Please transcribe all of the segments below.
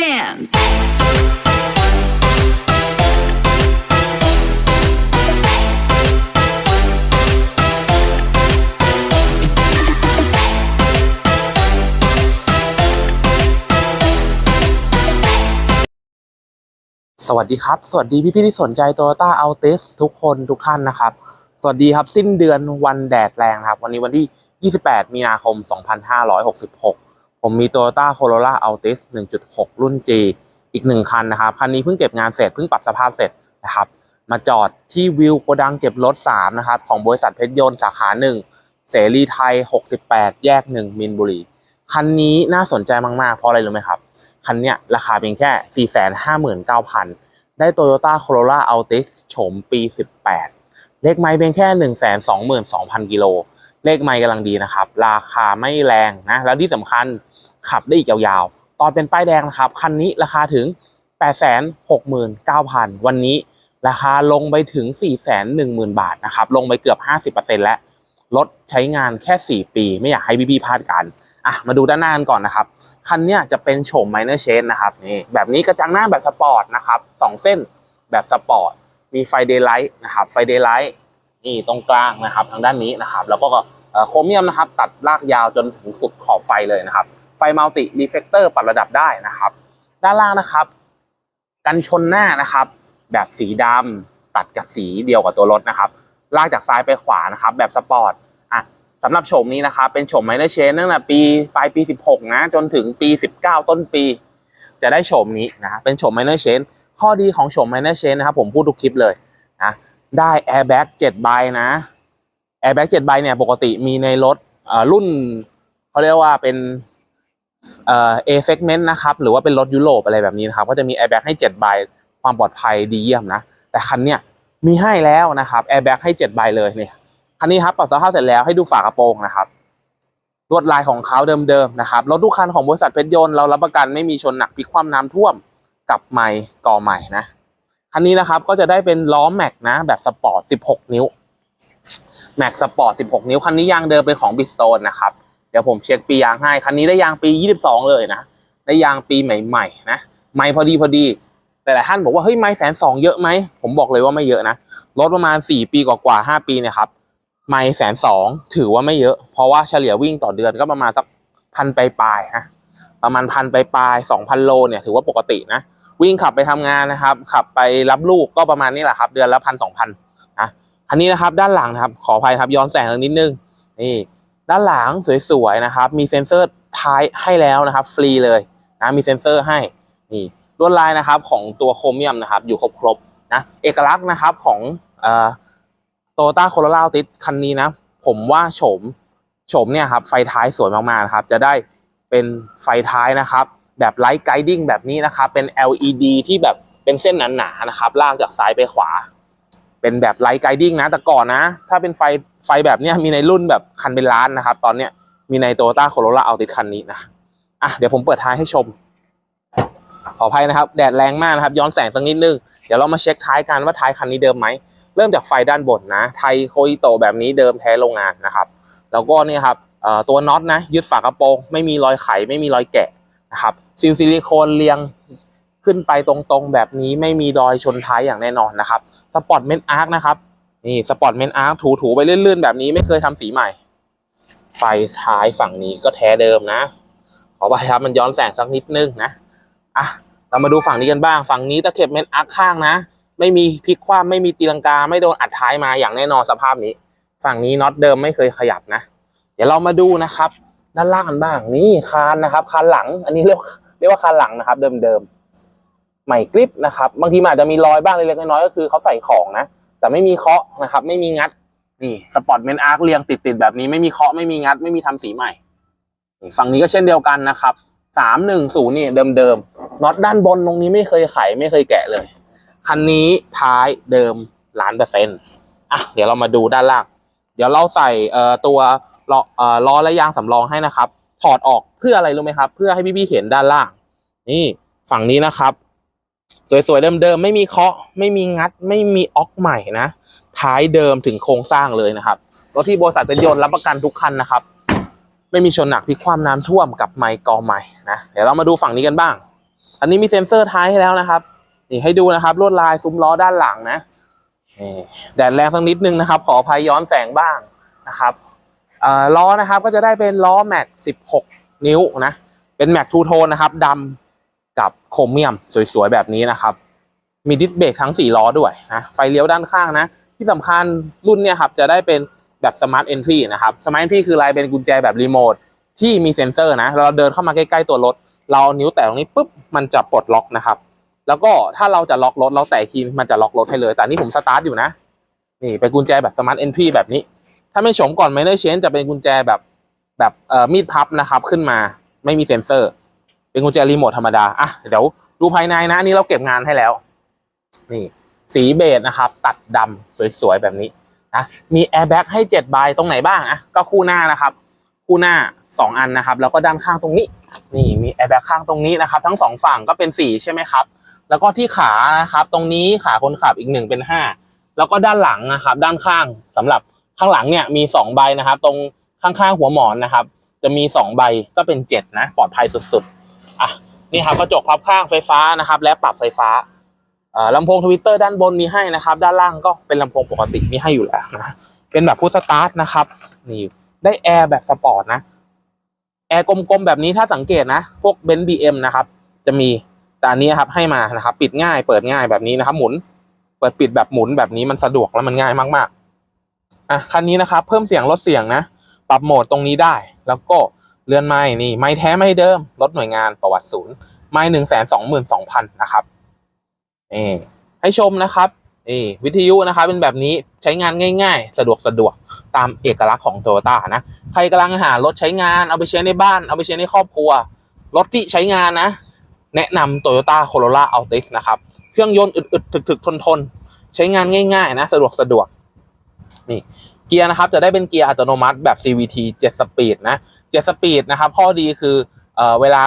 Dance. สวัสดีครับ สวัสดีพี่ๆที่สนใจ Toyota Altis ทุกคนทุกท่านนะครับ สวัสดีครับสิ้นเดือนวันแดดแรงครับ วันนี้วันที่ 28 มีนาคม 2566 ผมมี Toyota Corolla Altis 1.6 รุ่น G อีกหนึ่งคันนะครับ คันนี้เพิ่งเก็บงานเสร็จเพิ่งปรับสภาพเสร็จนะครับ มาจอดที่วิวโกดังเก็บรถ 3 นะครับ ของบริษัทเพชรยนต์สาขา 1 เสรีไทย 68 แยก 1 มินบุรี คันนี้น่าสนใจมาก ๆ เพราะอะไรรู้ไหมครับ คันเนี้ยราคาเพียงแค่ 459,000 ได้ Toyota Corolla Altis โฉมปี 18 เลขไม้เพียงแค่ 122,000 กิโล เลขไม้กำลังดีนะครับ ราคาไม่แรงนะ แล้วที่สำคัญ ขับได้อีกยาวๆ ตอนเป็นป้ายแดงนะครับ คันนี้ราคาถึง 869,000 วันนี้ราคาลงไปถึง 410,000 บาทนะครับ ลงไปเกือบ 50%แล้วรถใช้งานแค่ 4 ปี ไม่อยากให้พี่ๆพลาดกันอะมาดูด้านหน้ากันก่อนนะครับ คันนี้จะเป็นโฉม minor change นะครับนี่แบบนี้กระจังหน้าแบบสปอร์ตนะครับสองเส้นแบบสปอร์ตมีไฟเดย์ไลท์นะครับไฟเดย์ไลท์นี่ตรงกลางนะครับทางด้านนี้นะครับ แล้วก็โครเมียมนะครับ ตัดลากยาวจนถึงสุดขอบไฟเลยนะครับ ไฟมัลติรีเฟกเตอร์ปรับระดับได้นะครับ ด้านล่างนะครับ กันชนหน้านะครับ แบบสีดำตัดกับสีเดียวกับตัวรถนะครับ ลากจากซ้ายไปขวานะครับ แบบสปอร์ตอะสำหรับโฉมนี้นะครับ เป็นโฉมไมเนอร์เชนตั้งแต่ปีปลายปี 16 นะ จนถึงปี 19 ต้นปี จะได้โฉมนี้นะเป็นโฉมไมเนอร์เชนข้อดีของโฉมไมเนอร์เชนนะครับผมพูดทุกคลิปเลยนะได้แอร์แบ็ก7ใบนะแอร์แบ็ก7ใบเนี่ยปกติมีในรถรุ่นเขาเรียกว่าเป็น เอ่อ A segment นะครับ หรือว่าเป็นรถยุโรปอะไรแบบนี้นะครับ ก็จะมีแอร์แบ็กให้7ใบความปลอดภัยดีเยี่ยมนะ แต่คันเนี้ยมีให้แล้วนะครับแอร์แบ็กให้7ใบเลยเนี่ยคันนี้ครับปรับสภาพเสร็จแล้วให้ดูฝากระโปรงนะครับลวดลายของเขาเดิมๆนะครับรถทุกคันของบริษัทเพชรยนต์เรารับประกันไม่มีชนหนักพลิกคว่ำน้ำท่วมกับไมค์ก่อใหม่นะคันนี้นะครับก็จะได้เป็นล้อแม็กนะ แบบสปอร์ต 16 นิ้วแม็กสปอร์ต 16 นิ้วคันนี้ยางเดิมเป็นของบิสโตนนะครับ ดี๋ยวผมเช็คปียางให้ คันนี้ได้ยางปี 22 เลยนะ ได้ยางปีใหม่ๆนะ ไมค์พอดีพอดี แต่หลายท่านบอกว่าเฮ้ยไมค์แสนสองเยอะไหม ผมบอกเลยว่าไม่เยอะนะ รถประมาณ 4 ปีกว่าๆ5ปีเนี่ยครับ ไม่แสนสองถือว่าไม่เยอะ เพราะว่าเฉลี่ยวิ่งต่อเดือนก็ประมาณสักพันปลายๆนะ ประมาณพันปลายๆสองพันโลเนี่ยถือว่าปกตินะ วิ่งขับไปทำงานนะครับ ขับไปรับลูกก็ประมาณนี้แหละครับ เดือนละพันสองพันนะอันนี้นะครับด้านหลังนะครับ ขออภัยครับย้อนแสงนิดนึง นี่ ด้านหลังสวยๆนะครับ มีเซ็นเซอร์ท้ายให้แล้วนะครับ ฟรีเลยนะมีเซ็นเซอร์ให้นี่ลวดลายนะครับของตัวโครเมียมนะครับ อยู่ครบๆนะเอกลักษณ์นะครับของโตโยต้าโคโรล่าติสคันนี้นะ ผมว่าโฉมโฉมเนี่ยครับไฟท้ายสวยมากๆนะครับ จะได้เป็นไฟท้ายนะครับ แบบไลท์ไกดิ้งแบบนี้นะครับ เป็น LED ที่แบบเป็นเส้นหนาๆนะครับ ลากจากซ้ายไปขวา เป็นแบบไลท์ไกดิ้งนะ แต่ก่อนนะ ถ้าเป็นไฟไฟแบบเนี้ยมีในรุ่นแบบคันเป็นล้านนะครับ ตอนเนี้ยมีในโตโยต้าโคโรล่าเอัลติสคันนี้นะอะเดี๋ยวผมเปิดท้ายให้ชม ขออภัยนะครับ แดดแรงมากนะครับ ย้อนแสงสักนิดนึง เดี๋ยวเรามาเช็คท้ายกันว่าท้ายคันนี้เดิมไหม เริ่มจากไฟด้านบนนะ ไทยโคอิโตแบบนี้เดิมแท้โรงงานนะครับ แล้วก็เนี่ยครับตัวน็อตนะ ยึดฝากระโปรง ไม่มีรอยไข ไม่มีรอยแกะนะครับซิลซิลิโคนเรียง ขึ้นไปตรงๆ แบบนี้ไม่มีรอยชนท้ายอย่างแน่นอนนะครับสปอร์ตเมนอาร์คนะครับนี่สปอร์ตเมนอาร์คถูๆไปเลื่อนๆ แบบนี้ไม่เคยทำสีใหม่ ไฟท้ายฝั่งนี้ก็แท้เดิมนะ ขอไปครับมันย้อนแสงสักนิดนึงนะอะเรามาดูฝั่งนี้กันบ้าง ฝั่งนี้ตะเข็บเมนอาร์คข้างนะ ไม่มีพลิกคว่ำไม่มีตีลังกา ไม่โดนอัดท้ายมาอย่างแน่นอนสภาพนี้ ฝั่งนี้น็อตเดิมไม่เคยขยับนะ เดี๋ยวเรามาดูนะครับ ด้านล่างกันบ้างนี่คานนะครับ คานหลัง อันนี้เรียกเรียกว่าคานหลังนะครับ เดิมๆ ใหม่กริปนะครับ บางทีอาจจะมีรอยบ้างเล็กๆน้อยๆก็คือเขาใส่ของนะ แต่ไม่มีเคาะนะครับ ไม่มีงัดนี่สปอร์ตเมนอาร์คเรียงติดๆแบบนี้ไม่มีเคาะไม่มีงัด ไม่มีทำสีใหม่ฝั่งนี้ก็เช่นเดียวกันนะครับสามหนึ่งศูนย์นี่เดิมๆน็อตด้านบนตรงนี้ไม่เคยไขไม่เคยแกะเลย คันนี้ท้ายเดิมล้านเปอร์เซ็นต์อะเดี๋ยวเรามาดูด้านล่าง เดี๋ยวเราใส่เอ่อตัวล้อเอ่อล้อและยางสำรองให้นะครับ ถอดออกเพื่ออะไรรู้ไหมครับ เพื่อให้พี่ๆเห็นด้านล่าง นี่ฝั่งนี้นะครับ สวยๆเดิมๆไม่มีเคาะ ไม่มีงัด ไม่มีออกใหม่นะท้ายเดิมถึงโครงสร้างเลยนะครับรถที่บริษัทเป็นยนต์รับประกันทุกคันนะครับ ไม่มีชนหนักพลิกคว่ำน้ำท่วมกับไมค์กอใหม่นะเดี๋ยวเรามาดูฝั่งนี้กันบ้าง อันนี้มีเซ็นเซอร์ท้ายให้แล้วนะครับนี่ให้ดูนะครับลวดลายซุ้มล้อด้านหลังนะนี่แดดแรงสักนิดนึงนะครับ ขออภัยย้อนแสงบ้างนะครับอ่อล้อนะครับก็จะได้เป็นล้อแม็ก16 นิ้วนะเป็นแม็กทูโทนนะครับดำ กับโครเมียมสวยๆแบบนี้นะครับ มีดิสเบรกทั้ง4ล้อด้วยนะไฟเลี้ยวด้านข้างนะ ที่สำคัญรุ่นเนี่ยครับจะได้เป็นแบบสมาร์ทเอนทรีนะครับสมาร์ทเอนทรีคืออะไรเป็นกุญแจแบบรีโมทที่มีเซ็นเซอร์นะเราเดินเข้ามาใกล้ๆตัวรถ เราเอานิ้วแตะตรงนี้ปุ๊บมันจะปลดล็อกนะครับ แล้วก็ถ้าเราจะล็อกรถเราแตะคีย์มันจะล็อกรถให้เลย แต่นี่ผมสตาร์ทอยู่นะ นี่เป็นกุญแจแบบสมาร์ทเอนทรีแบบนี้ ถ้าไม่ฉมก่อนไมเนอร์เชนจะเป็นกุญแจแบบแบบเอ่อมีดพับนะครับขึ้นมาไม่มีเซ็นเซอร์ เป็นกุญแจรีโมทธรรมดาอะเดี๋ยวดูภายในนะอันนี่เราเก็บงานให้แล้ว นี่ สีเบจนะครับ ตัดดำสวยๆแบบนี้นะมีแอร์แบ็กให้เจ็ดใบตรงไหนบ้างอะก็คู่หน้านะครับ คู่หน้าสองอันนะครับ แล้วก็ด้านข้างตรงนี้ นี่มีแอร์แบ็กข้างตรงนี้นะครับ ทั้งสองฝั่งก็เป็นสี่ใช่ไหมครับ แล้วก็ที่ขานะครับ ตรงนี้ขาคนขับอีกหนึ่งเป็นห้าแล้วก็ด้านหลังนะครับ ด้านข้างสำหรับข้างหลังเนี่ยมีสองใบนะครับ ตรงข้างๆหัวหมอนนะครับ จะมีสองใบก็เป็นเจ็ดนะ ปลอดภัยสุดๆ นี่ครับกระจกพับข้างไฟฟ้านะครับ และปรับไฟฟ้าลำโพงทวิตเตอร์ด้านบนมีให้นะครับ ด้านล่างก็เป็นลำโพงปกติมีให้อยู่แล้วนะเป็นแบบพุทสตาร์ทนะครับนี่ได้แอร์แบบสปอร์ตนะแอร์กลมๆแบบนี้ถ้าสังเกตนะ พวกเบนซ์บีเอ็มนะครับ จะมีแต่อันนี้ครับให้มานะครับ ปิดง่ายเปิดง่ายแบบนี้นะครับ หมุน เปิดปิดแบบหมุนแบบนี้มันสะดวกและมันง่ายมากๆอะคันนี้นะครับ เพิ่มเสียงลดเสียงนะ ปรับโหมดตรงนี้ได้ แล้วก็ เลื่อนไม้นี่ไม้แท้ไม่เดิมลดหน่วยงานประวัติศูนย์ไม้หนึ่งแสนสองหมื่นสองพันนะครับนี่ให้ชมนะครับนี่วิทยุนะครับเป็นแบบนี้ใช้งานง่าย ๆ สะดวกสะดวกตามเอกลักษณ์ของโตโยต้านะใครกำลังหารถใช้งานเอาไปใช้ในบ้านเอาไปใช้ในครอบครัว รถที่ใช้งานนะ แนะนำ Toyota Corolla Altis นะครับเครื่องยนต์อึดๆถึกๆทนๆใช้งานง่ายๆ นะสะดวกสะดวกนี่เกียร์นะครับจะได้เป็นเกียร์อัตโนมัติแบบ CVT 7 สปีดนะ 7สปีดนะครับ ข้อดีคือเอ่อเวลา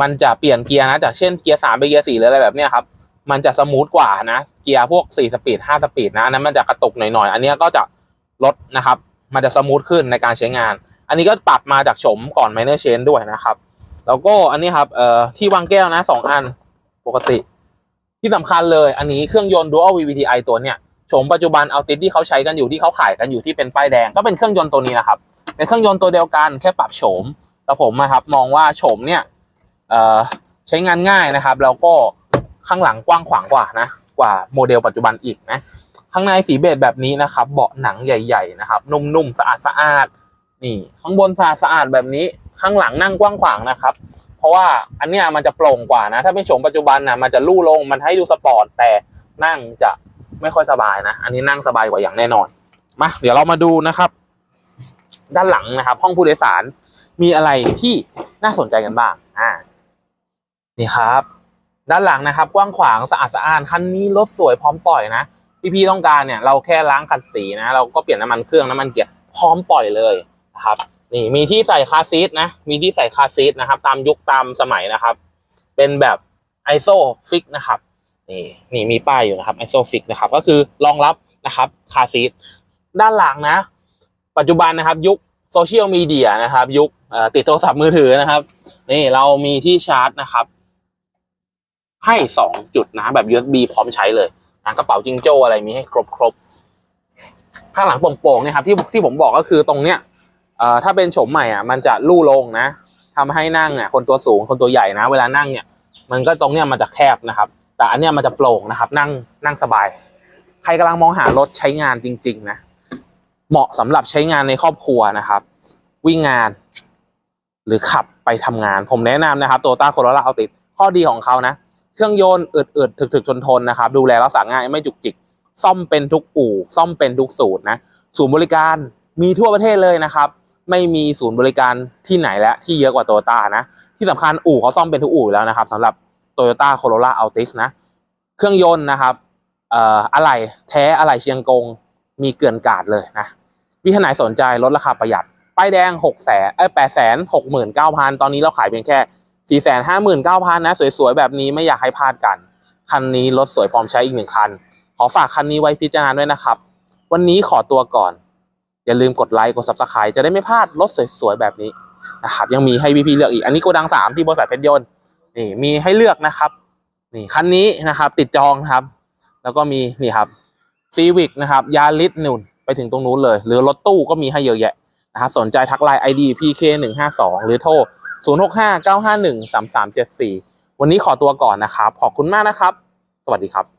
มันจะเปลี่ยนเกียร์นะจากเช่นเกียร์สามไปเกียร์สี่หรืออะไรแบบเนี้ยครับ มันจะสมูทกว่านะ เกียร์พวกสี่สปีดห้าสปีดนะอันนั้นมันจะกระตุกหน่อยๆ อันนี้ก็จะลดนะครับ มันจะสมูทขึ้นในการใช้งาน อันนี้ก็ปรับมาจากโฉมก่อน minor change ด้วยนะครับ แล้วก็อันนี้ครับเอ่อที่วางแก้วนะสองอันปกติที่สำคัญเลย อันนี้เครื่องยนต์ dual VVTi ตัวเนี้ยโฉมปัจจุบันเอาติดที่เขาใช้กันอยู่ที่เขาขายกันอยู่ที่เป็นป้ายแดง ก็เป็นเครื่องยนต์ตัวนี้นะครับ เป็นเครื่องยนต์ตัวเดียวกันแค่ปรับโฉมแต่ผมนะครับมองว่าโฉมเนี่ยใช้งานง่ายนะครับ แล้วก็ข้างหลังกว้างขวางกว่านะกว่าโมเดลปัจจุบันอีกนะข้างในสีเบจแบบนี้นะครับเบาะหนังใหญ่ ๆ นะครับ นุ่มๆสะอาดสะอาดๆนี่ข้างบนสะอาดสะอาดแบบนี้ข้างหลังนั่งกว้างขวางนะครับ เพราะว่าอันเนี้ยมันจะโปร่งกว่านะ ถ้าเป็นโฉมปัจจุบันนะมันจะลู่ลงมันให้ดูสปอร์ตแต่นั่งจะไม่ค่อยสบายนะ อันนี้นั่งสบายกว่าอย่างแน่นอนมาเดี๋ยวเรามาดูนะครับ ด้านหลังนะครับ ห้องผู้โดยสารมีอะไรที่น่าสนใจกันบ้าง อ่า นี่ครับ ด้านหลังนะครับ กว้างขวางสะอาดสะอ้านคันนี้รถสวยพร้อมปล่อยนะพี่ๆต้องการเนี่ย เราแค่ล้างขัดสีนะเราก็เปลี่ยนน้ำมันเครื่องน้ำมันเกียร์พร้อมปล่อยเลยนะครับ นี่มีที่ใส่คาซีทนะมีที่ใส่คาซีทนะครับ ตามยุคตามสมัยนะครับ เป็นแบบไอโซฟิกนะครับนี่นี่มีป้ายอยู่นะครับไอโซฟิกนะครับ ก็คือรองรับนะครับคาซีทด้านหลังนะ ปัจจุบันนะครับยุคโซเชียลมีเดียนะครับ ยุคติดโทรศัพท์มือถือนะครับ นี่เรามีที่ชาร์จนะครับ ให้สองจุดนะแบบ USB พร้อมใช้เลยนะกระเป๋าจิงโจ้อะไรมีให้ครบครบข้างหลังโป่งๆเนี่ยครับที่ที่ผมบอกก็คือตรงเนี้ยถ้าเป็นโฉมใหม่อะมันจะลู่ลงนะทำให้นั่งเนี่ยคนตัวสูงคนตัวใหญ่นะ เวลานั่งเนี่ย มันก็ตรงเนี้ยมันจะแคบนะครับ แต่อันเนี้ยมันจะโปร่งนะครับ นั่งนั่งสบาย ใครกำลังมองหารถใช้งานจริง ๆ นะ เหมาะสำหรับใช้งานในครอบครัวนะครับ วิ่งงาน หรือขับไปทำงาน ผมแนะนำนะครับโตต้าโคโรล่าเอาติดข้อดีของเขานะ เครื่องยนต์อึดๆถึกๆทนๆนะครับ ดูแลรักษาง่ายไม่จุกจิก ซ่อมเป็นทุกอู่ ซ่อมเป็นทุกสูตรนะศูนย์บริการมีทั่วประเทศเลยนะครับ ไม่มีศูนย์บริการที่ไหนและที่เยอะกว่าโตโยต้านะ ที่สำคัญอู่เขาซ่อมเป็นทุกอู่แล้วนะครับสำหรับ Toyota Corolla Altis นะ เครื่องยนต์นะครับ เอ่ออะไหล่แท้อะไหล่เชียงกง มีเกลื่อนกาดเลยนะพี่ท่านไหนสนใจลดราคาประหยัดป้ายแดงหกแสนเอ้แปดแสนหกหมื่นเก้าพันตอนนี้เราขายเพียงแค่สี่แสนห้าหมื่นเก้าพันนะ สวยๆ แบบนี้ไม่อยากให้พลาดกัน คันนี้รถสวยพร้อมใช้อีกหนึ่งคัน ขอฝากคันนี้ไว้พิจารณาด้วยนะครับ วันนี้ขอตัวก่อน อย่าลืมกดไลค์กด subscribe จะได้ไม่พลาดรถสวยๆ แบบนี้นะครับยังมีให้พี่ๆเลือกอีก อันนี้โกดังสามที่บริษัทเพชรยนต์นี่มีให้เลือกนะครับ นี่คันนี้นะครับ ติดจองครับ แล้วก็มีนี่ครับ ซีวิกนะครับยาลิสนุ่นไปถึงตรงนู้นเลย หรือรถตู้ก็มีให้เยอะแยะนะครับสนใจทักไลน์ ID PK 1 5 2หรือโทร 0 6 5 9 5 1 3 3 7 4 วันนี้ขอตัวก่อนนะครับ ขอบคุณมากนะครับ สวัสดีครับ